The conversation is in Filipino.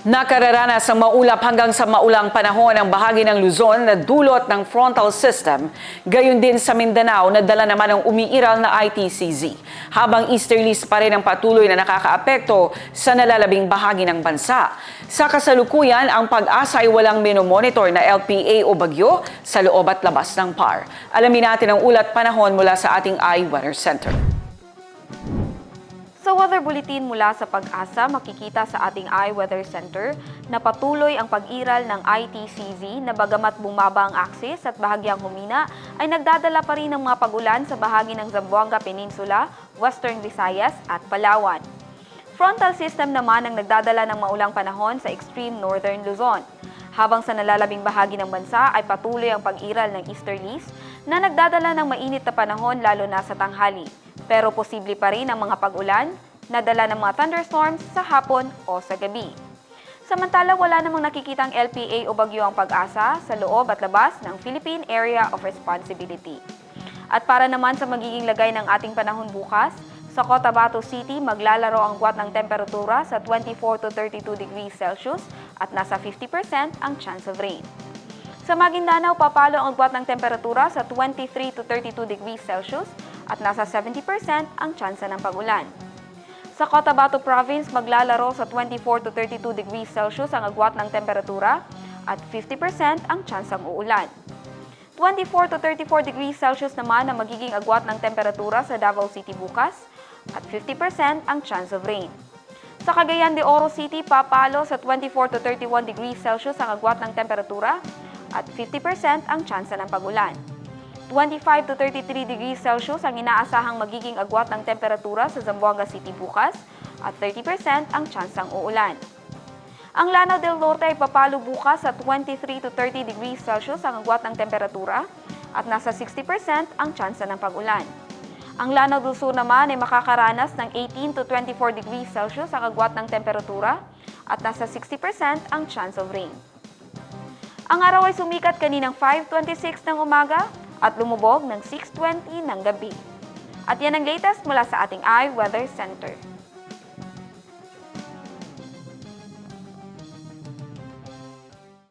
Nakararanas ng maulap hanggang sa maulang panahon ang bahagi ng Luzon na dulot ng frontal system. Gayon din sa Mindanao na dala naman ng umiiral na ITCZ. Habang easterlies pa rin ang patuloy na nakakaapekto sa nalalabing bahagi ng bansa. Sa kasalukuyan, ang pag-asa ay walang minomonitor na LPA o bagyo sa loob at labas ng PAR. Alamin natin ang ulat panahon mula sa ating iWeather Center. Weather bulletin mula sa pag-asa, makikita sa ating iWeather Center na patuloy ang pag-iral ng ITCZ na bagamat bumaba ang axis at bahagyang humina, ay nagdadala pa rin ng mga pagulan sa bahagi ng Zamboanga Peninsula, Western Visayas at Palawan. Frontal system naman ang nagdadala ng maulang panahon sa extreme northern Luzon. Habang sa nalalabing bahagi ng bansa ay patuloy ang pag-iral ng easterlies na nagdadala ng mainit na panahon lalo na sa tanghali. Pero posible pa rin ang mga pag-ulan na dala ng mga thunderstorms sa hapon o sa gabi. Samantala, wala namang nakikitang LPA o bagyo ang pag-asa sa loob at labas ng Philippine Area of Responsibility. At para naman sa magiging lagay ng ating panahon bukas, sa Cotabato City maglalaro ang guwat ng temperatura sa 24 to 32 degrees Celsius at nasa 50% ang chance of rain. Sa Maguindanao, papalo ang agwat ng temperatura sa 23 to 32 degrees Celsius at nasa 70% ang tsansa ng pagulan. Sa Cotabato Province, maglalaro sa 24 to 32 degrees Celsius ang agwat ng temperatura at 50% ang tsansang uulan. 24 to 34 degrees Celsius naman ang magiging agwat ng temperatura sa Davao City bukas at 50% ang chance of rain. Sa Cagayan de Oro City, papalo sa 24 to 31 degrees Celsius ang agwat ng temperatura at 50% ang tsansa ng pagulan. 25 to 33 degrees Celsius ang inaasahang magiging agwat ng temperatura sa Zamboanga City bukas at 30% ang tsansang uulan. Ang Lanao del Norte ay papalo bukas sa 23 to 30 degrees Celsius ang agwat ng temperatura at nasa 60% ang tsansa ng pagulan. Ang Lanao del Sur naman ay makakaranas ng 18 to 24 degrees Celsius ang agwat ng temperatura at nasa 60% ang chance of rain. Ang araw ay sumikat kaninang 5.26 ng umaga at lumubog ng 6.20 ng gabi. At yan ang latest mula sa ating iWeather Center.